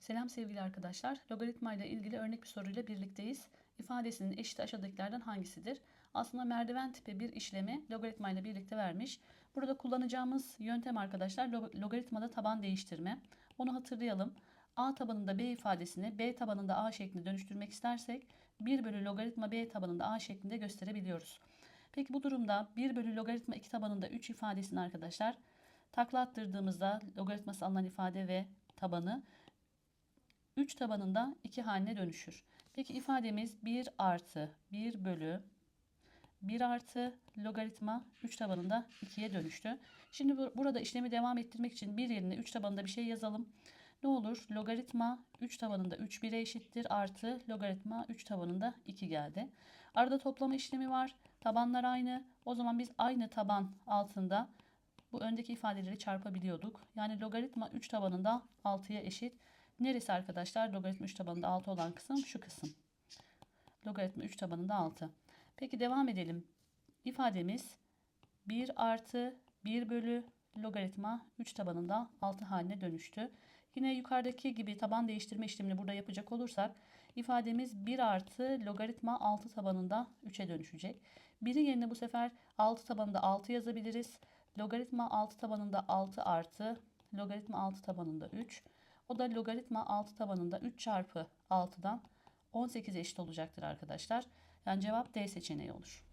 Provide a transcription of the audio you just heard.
Selam sevgili arkadaşlar. Logaritma ile ilgili örnek bir soruyla birlikteyiz. İfadesinin eşiti aşağıdakilerden hangisidir? Aslında merdiven tipi bir işlemi logaritma ile birlikte vermiş. Burada kullanacağımız yöntem arkadaşlar log- logaritmada taban değiştirme. Onu hatırlayalım. A tabanında B ifadesini B tabanında A şeklinde dönüştürmek istersek 1 bölü logaritma B tabanında A şeklinde gösterebiliyoruz. Peki bu durumda 1 bölü logaritma 2 tabanında 3 ifadesini arkadaşlar takla attırdığımızda logaritması alınan ifade ve tabanı 3 tabanında 2 haline dönüşür. Peki ifademiz 1 artı 1 bölü 1 artı logaritma 3 tabanında 2'ye dönüştü. Şimdi bu- burada işlemi devam ettirmek için 1 yerine 3 tabanında bir şey yazalım. Ne olur? Logaritma 3 tabanında 3 1'e eşittir artı logaritma 3 tabanında 2 geldi. Arada toplama işlemi var. Tabanlar aynı. O zaman biz aynı taban altında bu öndeki ifadeleri çarpabiliyorduk. Yani logaritma 3 tabanında 6'ya eşit. Neresi arkadaşlar? Logaritma 3 tabanında 6 olan kısım şu kısım. Logaritma 3 tabanında 6. Peki devam edelim. İfademiz 1 artı 1 bölü logaritma 3 tabanında 6 haline dönüştü. Yine yukarıdaki gibi taban değiştirme işlemini burada yapacak olursak ifademiz 1 artı logaritma 6 tabanında 3'e dönüşecek. 1'in yerine bu sefer 6 tabanında 6 yazabiliriz. Logaritma 6 tabanında 6 artı logaritma 6 tabanında 3. O da logaritma 6 tabanında 3 çarpı 6'dan 18 eşit olacaktır arkadaşlar. Yani cevap D seçeneği olur.